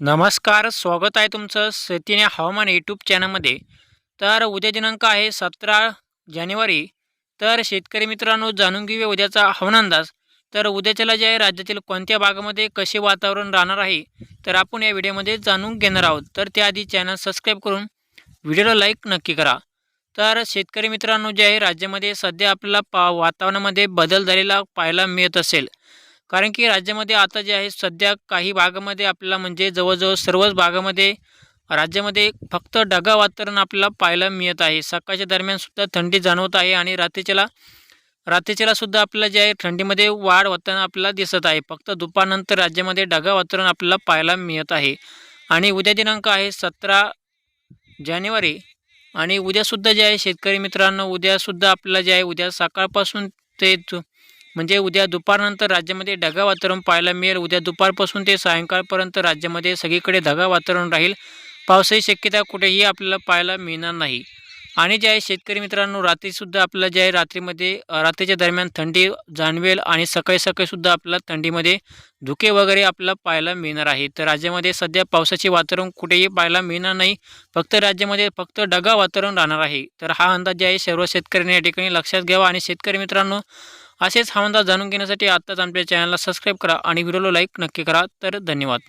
नमस्कार स्वागत आहे तुमचं सतीने हवामान यूट्यूब चॅनलमध्ये तर उद्या दिनांक आहे सतरा जानेवारी. तर शेतकरी मित्रांनो जाणून घेऊया उद्याचा हवामान अंदाज. तर उद्याच्याला जे आहे राज्यातील कोणत्या भागामध्ये कसे वातावरण राहणार आहे? तर आपण या व्हिडिओमध्ये जाणून घेणार आहोत. तर त्याआधी चॅनल सबस्क्राईब करून व्हिडिओला लाईक नक्की करा. तर शेतकरी मित्रांनो जे आहे राज्यामध्ये सध्या आपल्याला पा वातावरणामध्ये बदल झालेला पाहायला मिळत असेल. कारण की राज्यामध्ये आता जे आहे सध्या काही भागामध्ये आपल्याला म्हणजे जवळजवळ सर्वच भागामध्ये राज्यामध्ये फक्त ढगा वातावरण आपल्याला पाहायला मिळत आहे. सकाळच्या दरम्यानसुद्धा थंडी जाणवत आहे आणि रात्रीच्याला रात्रीच्यालासुद्धा आपल्याला जे आहे थंडीमध्ये वाढ होताना आपल्याला दिसत आहे. फक्त दुपारनंतर राज्यामध्ये ढगा वातावरण आपल्याला पाहायला मिळत आहे. आणि उद्या दिनांक आहे सतरा जानेवारी आणि उद्यासुद्धा जे आहे शेतकरी मित्रांनो उद्यासुद्धा आपल्याला जे आहे उद्या सकाळपासून ते म्हणजे उद्या दुपारनंतर राज्यामध्ये ढगा वातावरण पाहायला मिळेल. उद्या दुपारपासून ते सायंकाळपर्यंत राज्यामध्ये सगळीकडे ढगा वातावरण राहील. पावसाची शक्यता कुठेही आपल्याला पाहायला मिळणार नाही. आणि जे आहे शेतकरी मित्रांनो रात्रीसुद्धा आपल्याला जे आहे रात्रीमध्ये रात्रीच्या दरम्यान थंडी जाणवेल आणि सकाळी सकाळीसुद्धा आपल्याला थंडीमध्ये धुके वगैरे आपल्याला पाहायला मिळणार आहे. तर राज्यामध्ये सध्या पावसाचे वातावरण कुठेही पाहायला मिळणार नाही. फक्त राज्यामध्ये फक्त ढगा वातावरण राहणार आहे. तर हा अंदाज जे आहे सर्व शेतकऱ्यांनी या ठिकाणी लक्षात घ्यावा. आणि शेतकरी मित्रांनो असेच हा जाणून घेण्यासाठी आत्ताच आमच्या चॅनलला सबस्क्राईब करा आणि व्हिडिओला लाईक नक्की करा. तर धन्यवाद.